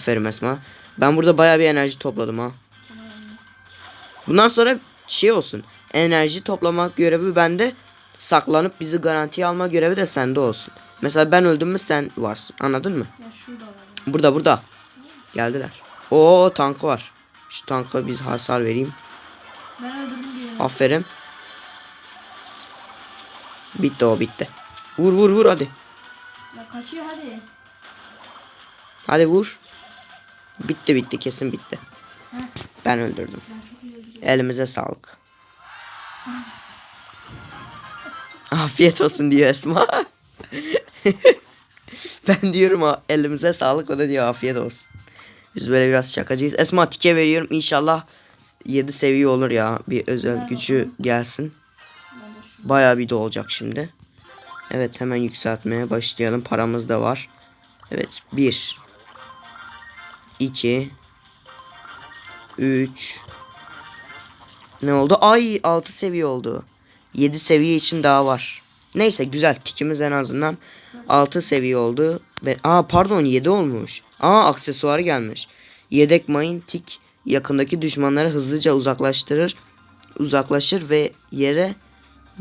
Aferin Esma. Ben burada bayağı bir enerji topladım ha. Bundan sonra şey olsun. Enerji toplamak görevi bende. Saklanıp bizi garantiye alma görevi de sende olsun. Mesela ben öldüm mü sen varsın. Anladın mı? Ya şurada var. Burada burada. Geldiler. Oo tankı var. Şu tanka bir hasar vereyim. Ben öldürdüm birini. Aferin. Bitti o bitti. Vur vur vur hadi. Ya kaçıyor hadi. Hadi vur. Bitti bitti kesin bitti. Ben öldürdüm. Elimize sağlık. Afiyet olsun diyor Esma. ben diyorum ha elimize sağlık o da diyor afiyet olsun. Biz böyle biraz şakacıyız. Esma tike veriyorum inşallah 7 seviye olur ya. Bir özel gücü gelsin. Bayağı bir de olacak şimdi. Evet hemen yükseltmeye başlayalım. Paramız da var. Evet 1 2 3 Ne oldu? Ay 6 seviye oldu. 7 seviye için daha var. Neyse güzel. Tikimiz en azından 6 seviye oldu. Ben, aa pardon 7 olmuş. Aa aksesuarı gelmiş. Yedek mayın tik yakındaki düşmanları hızlıca uzaklaştırır. Uzaklaşır ve yere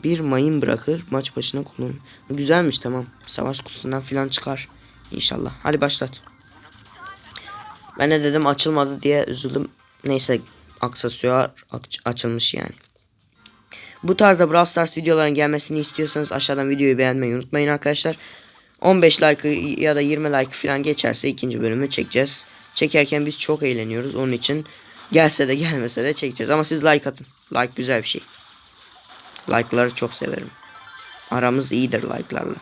bir mayın bırakır. Maç başına kullanır. Güzelmiş tamam. Savaş kutusundan filan çıkar. İnşallah. Hadi başlat. Ben de dedim açılmadı diye üzüldüm. Neyse aksesuar aç- açılmış yani. Bu tarzda Brawl Stars videoların gelmesini istiyorsanız aşağıdan videoyu beğenmeyi unutmayın arkadaşlar. 15 like ya da 20 like falan geçerse ikinci bölümü çekeceğiz. Çekerken biz çok eğleniyoruz. Onun için gelse de gelmese de çekeceğiz. Ama siz like atın. Like güzel bir şey. Like'ları çok severim. Aramız iyidir like'larla.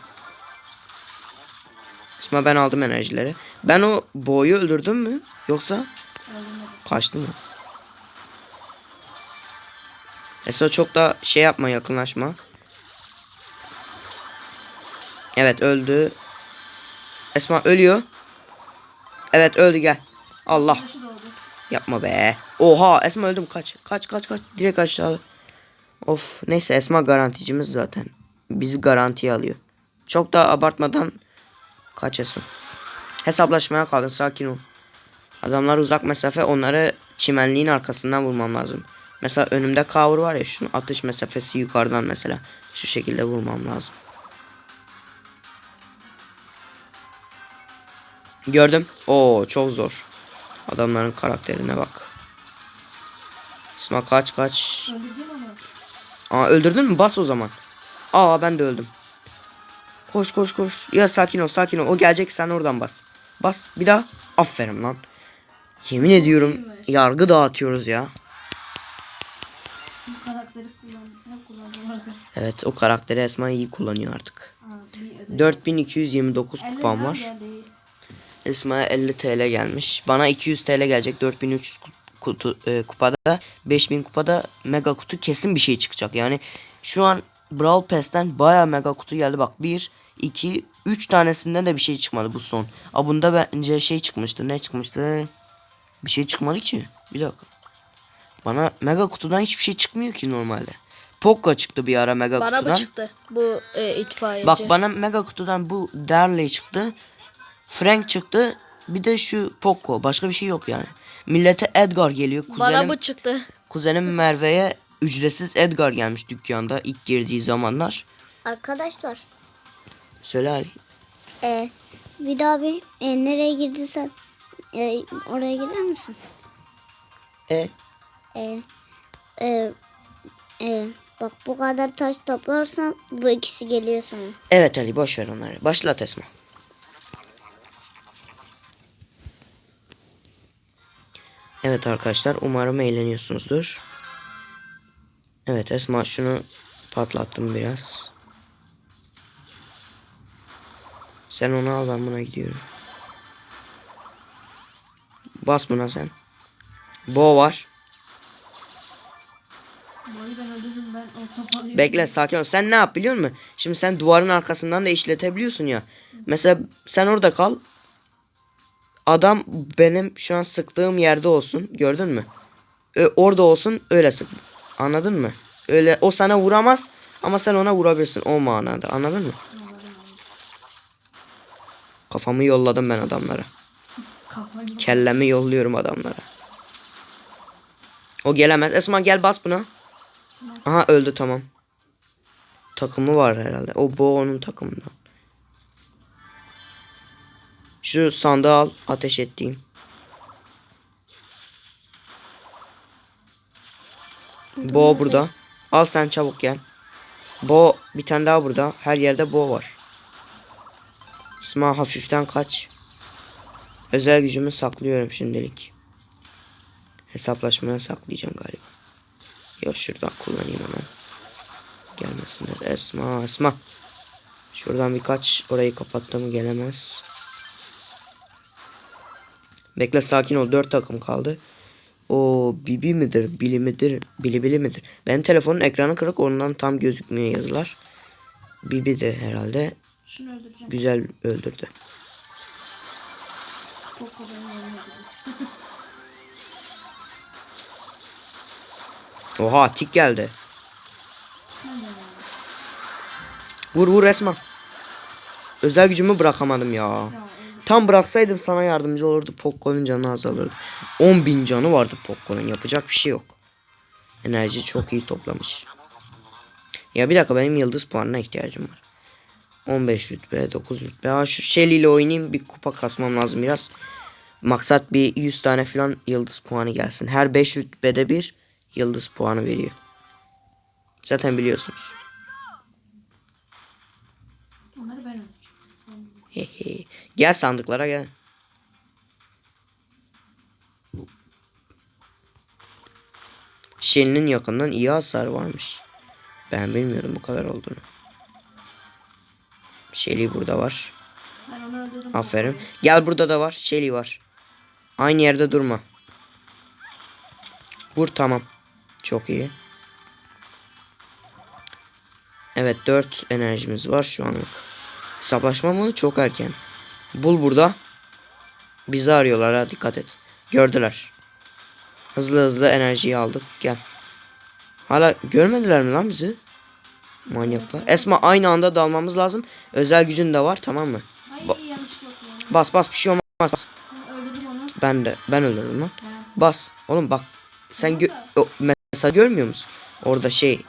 Esma ben aldım enerjileri. Ben o boyu öldürdüm mü? Yoksa kaçtı mı? Esma çok da şey yapma yakınlaşma. Evet öldü. Esma ölüyor. Evet öldü gel. Allah yapma be. Oha Esma öldüm kaç. Kaç kaç kaç. Direkt aşağı. Of neyse Esma garanticimiz zaten. Bizi garantiye alıyor. Çok da abartmadan kaç Esma. Hesaplaşmaya kalın sakin ol. Adamlar uzak mesafe onları çimenliğin arkasından vurmam lazım. Mesela önümde cover var ya şunun atış mesafesi yukarıdan mesela. Şu şekilde vurmam lazım. Gördüm. Oo çok zor. Adamların karakterine bak. İsmail kaç kaç. Öldürdün. Aa öldürdün mü? Bas o zaman. Aa ben de öldüm. Koş koş koş. Ya sakin ol sakin ol. O gelecek sen oradan bas. Bas bir daha. Aferin lan. Yemin ediyorum yargı dağıtıyoruz ya. Bu karakteri kullan. Ne kullandım vardı. Evet o karakteri Esma iyi kullanıyor artık. Aa, bir ödül. 4229 Elli kupam var. Esma'ya 50 TL gelmiş. Bana 200 TL gelecek. 4300 ku- kutu, e, kupada. 5000 kupada mega kutu kesin bir şey çıkacak. Yani şu an Brawl Pass'ten baya mega kutu geldi. Bak 1, 2, 3 tanesinden de bir şey çıkmadı bu son. Aa bunda bence şey çıkmıştı. Ne çıkmıştı? Bir şey çıkmadı ki. Bir dakika. Bana mega kutudan hiçbir şey çıkmıyor ki normalde. Poco çıktı bir ara mega Bana kutudan. mı çıktı bu e, itfaiyeci? Bak bana mega kutudan bu Darley çıktı. Frank çıktı. Bir de şu Poco. Başka bir şey yok yani. Millete Edgar geliyor. Kuzenim, Bana bu çıktı. kuzenim Merve'ye ücretsiz Edgar gelmiş dükkanda ilk girdiği zamanlar. Arkadaşlar Söyle Ali. e, bir daha bir e, nereye girdiysen e, oraya girer misin? E E, e, e, bak bu kadar taş toplarsan bu ikisi geliyor sana. evet Ali boş ver onları. Başlat Esma. Evet arkadaşlar umarım eğleniyorsunuzdur. Evet Esma şunu patlattım biraz. Sen onu al ben buna gidiyorum. Bas buna sen. Bo var. Ben. Bekle sakin ol. Sen ne yap biliyor musun? Şimdi sen duvarın arkasından da işletebiliyorsun ya. Mesela sen orada kal. Adam benim şu an sıktığım yerde olsun. Gördün mü? Ö- orada olsun öyle sık. Anladın mı? Öyle o sana vuramaz ama sen ona vurabilirsin o manada. Anladın mı? Kafamı yolladım ben adamlara. Kafayı Kellemi yolluyorum adamlara. O gelemez. Esma gel bas buna. Aha öldü tamam. Takımı var herhalde. O bu onun takımından. Şu sandığı al ateş ettiğim. Bo burada. Al sen çabuk gel. Bo bir tane daha burada. Her yerde bo var. Esma hafiften kaç. Özel gücümü saklıyorum şimdilik. Hesaplaşmaya saklayacağım galiba. Ya şuradan kullanayım hemen. Gelmesinler. Esma Esma. Şuradan birkaç orayı kapattım gelemez. Bekle sakin ol. Dört takım kaldı. O Bibi midir? Bili midir? Bili bili midir? Benim telefonun ekranı kırık ondan tam gözükmüyor yazılar. Bibi de herhalde Şunu öldüreceğim. güzel öldürdü. Oha tik geldi. Vur vur Esma. Özel gücümü bırakamadım ya. Ya. Tam bıraksaydım sana yardımcı olurdu. Pokko'nun canı azalırdı. 10 bin canı vardı Pokko'nun. Yapacak bir şey yok. Enerji çok iyi toplamış. Ya bir dakika benim yıldız puanına ihtiyacım var. 15 rütbe, 9 rütbe. Ha şu Shelly ile oynayayım. Bir kupa kasmam lazım biraz. Maksat bir 100 tane falan yıldız puanı gelsin. Her 5 rütbede bir yıldız puanı veriyor. Zaten biliyorsunuz. Onları ben öldüreceğim. Hehe. Gel sandıklara gel. Shelly'nin yakından iyi hasar varmış. Ben bilmiyorum bu kadar olduğunu. Shelly burada var. Aferin. Gel burada da var. Shelly var. Aynı yerde durma. Vur tamam. Çok iyi. Evet 4 enerjimiz var şu anlık. Hesaplaşma mı? Çok erken. Bul burada. Bizi arıyorlar ha dikkat et. Gördüler. Hızlı hızlı enerjiyi aldık. Gel. Hala görmediler mi lan bizi? Manyaklar. Esma aynı anda dalmamız lazım. Özel gücün de var tamam mı? Hayır ya. Bas bas bir şey olmaz. Ben de ben öldürdüm lan. Bas. Oğlum bak. Sen gö- o mesaj görmüyor musun? Orada şey.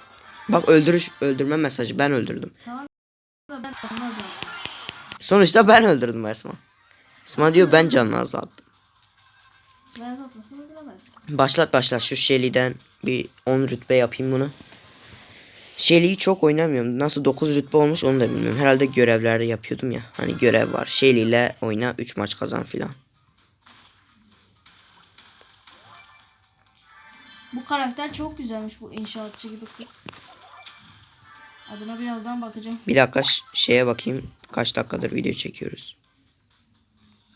Bak öldürüş öldürme mesajı ben öldürdüm. Tamam ben. Sonuçta ben öldürdüm Esma. Esma diyor ben canını azalttım. Ben öldüremez. Başlat başlat şu Shelly'den bir 10 rütbe yapayım bunu. Shelly'yi çok oynamıyorum. Nasıl 9 rütbe olmuş onu da bilmiyorum. Herhalde görevlerde yapıyordum ya. Hani görev var. Shelly ile oyna 3 maç kazan filan. Bu karakter çok güzelmiş bu inşaatçı gibi kız. Adına birazdan bakacağım. Bir dakika şeye bakayım. Kaç dakikadır video çekiyoruz.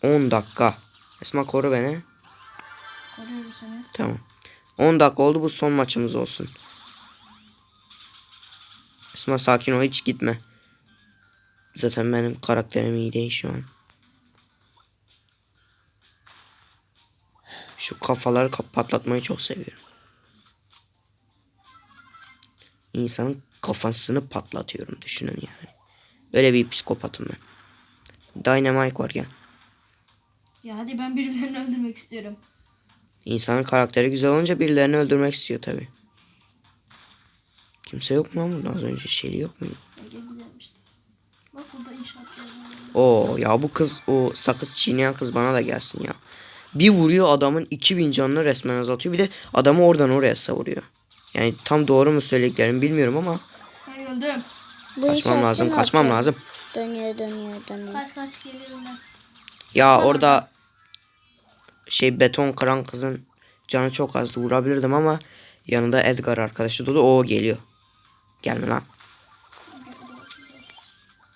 10 dakika. Esma koru beni. Koruyorum seni. Tamam. 10 dakika oldu bu son maçımız olsun. Esma sakin ol hiç gitme. Zaten benim karakterim iyi değil şu an. Şu kafaları patlatmayı çok seviyorum. İnsanın kafasını patlatıyorum düşünün yani. Öyle bir psikopatım ben. Dynamite var gel. Ya hadi ben birilerini öldürmek istiyorum. İnsanın karakteri güzel olunca birilerini öldürmek istiyor tabi. Kimse yok mu lan burada az önce Shelly yok gidelim işte. Bak burada inşaatçı var. Oo ya bu kız o sakız çiğneyen kız bana da gelsin ya. Bir vuruyor adamın 2000 canını resmen azaltıyor. Bir de adamı oradan oraya savuruyor. Yani tam doğru mu söylediklerimi bilmiyorum ama Hay öldüm. Bu kaçmam lazım kaçmam yapıyor? lazım. Dönüyor dönüyor dönüyor. Kaç kaç geliyorum ben. Ya orada şey beton kıran kızın canı çok azdı vurabilirdim ama yanında Edgar arkadaşı dolu o geliyor. Gelme lan.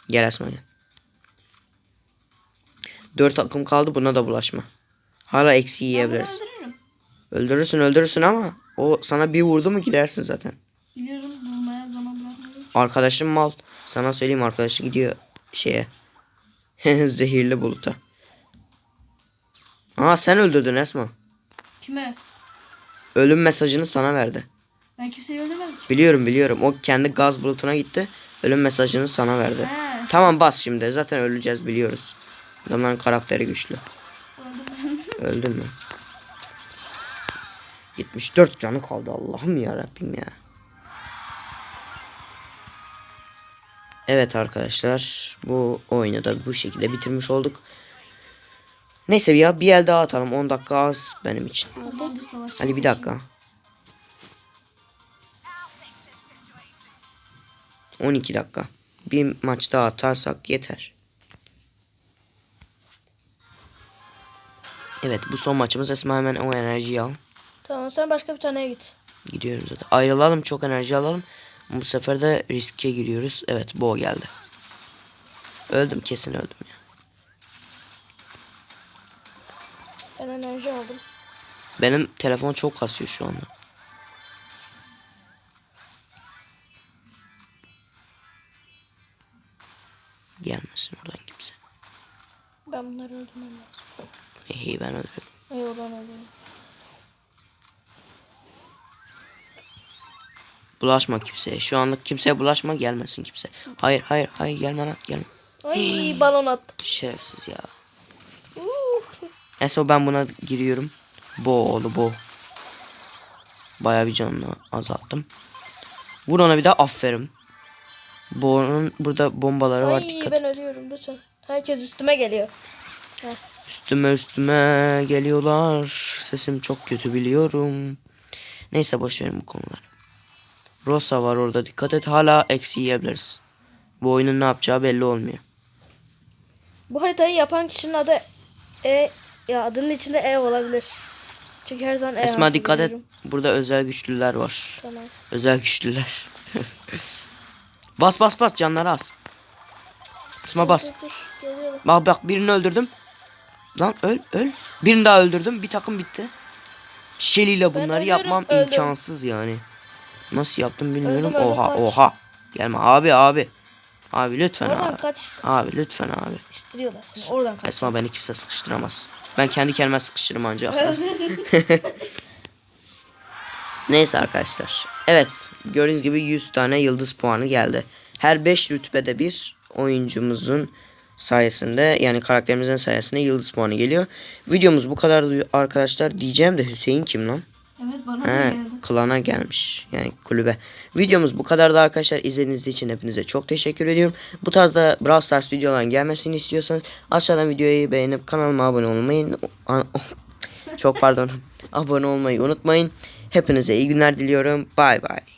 Gel Esma gel. Dört takım kaldı buna da bulaşma. Hala eksi yiyebiliriz. öldürürüm. Öldürürsün öldürürsün ama o sana bir vurdu mu gidersin zaten. Bulmaya zaman bırakmıyorum. Arkadaşım mal. Sana söyleyeyim arkadaşı gidiyor şeye. Zehirli buluta. Aa sen öldürdün Esma. Kime? Ölüm mesajını sana verdi. Ben kimseyi öldürmedim ki. Biliyorum biliyorum. O kendi gaz bulutuna gitti. Ölüm mesajını sana verdi. He. Tamam bas şimdi. Zaten öleceğiz biliyoruz. Adamların karakteri güçlü. Öldüm ben. Öldün mü? 74 canı kaldı Allah'ım ya Rabbim ya. Evet arkadaşlar bu oyunu da bu şekilde bitirmiş olduk. Neyse ya bir el daha atalım 10 dakika az benim için. Ali bir dakika. 12 dakika. Bir maç daha atarsak yeter. Evet bu son maçımız. Esma hemen o enerjiyi al. Tamam sen başka bir taneye git. Gidiyorum zaten. Ayrılalım çok enerji alalım. Bu sefer de riske giriyoruz. Evet Bo geldi. Öldüm kesin öldüm ya. Ben enerji aldım. Benim telefon çok kasıyor şu anda. Gelmesin oradan kimse. Ben bunları öldürmem lazım. Hey ben öldüm. Yok ben öldürmem. Bulaşma kimseye. Şu anlık kimseye bulaşma gelmesin kimse. Hayır hayır hayır gelme lan gelme. Ay balon attım. Şerefsiz ya. Eso ben buna giriyorum. Bo oğlu bo. Baya bir canını azalttım. Vur ona bir daha aferin. Bo'nun burada bombaları var Ay dikkat. ben ölüyorum lütfen. Herkes üstüme geliyor. Üstüme üstüme geliyorlar. Sesim çok kötü biliyorum. Neyse boş verin bu konuları. Rosa var orada dikkat et. Hala eksi yiyebiliriz. Bu oyunun ne yapacağı belli olmuyor. Bu haritayı yapan kişinin adı E ya adının içinde E olabilir. Çünkü her zaman E Esma dikkat et. Burada özel güçlüler var. Tamam. Özel güçlüler. bas bas bas canları az. Esma bas. Bak bak birini öldürdüm. Lan öl öl. Birini daha öldürdüm. Bir takım bitti. Shelly ile bunları ölüyorum, yapmam öldüm. imkansız yani. Nasıl yaptım bilmiyorum. Öldüm, oha kaç. oha. Gelme abi abi. Abi lütfen Oradan abi. kaç. Abi lütfen abi. Sıkıştırıyorlar seni. Oradan kaç. Esma beni kimse sıkıştıramaz. Ben kendi kendime sıkıştırırım ancak. Neyse arkadaşlar. Evet gördüğünüz gibi 100 tane yıldız puanı geldi. Her 5 rütbede bir oyuncumuzun sayesinde yani karakterimizin sayesinde yıldız puanı geliyor. Videomuz bu kadar arkadaşlar diyeceğim de Hüseyin kim lan? Evet bana He, geldi. klana gelmiş yani kulübe. Videomuz bu kadardı arkadaşlar. İzlediğiniz için hepinize çok teşekkür ediyorum. Bu tarzda Brawl Stars videoların gelmesini istiyorsanız aşağıdan videoyu beğenip kanalıma abone olmayı çok pardon abone olmayı unutmayın. Hepinize iyi günler diliyorum. Bay bay.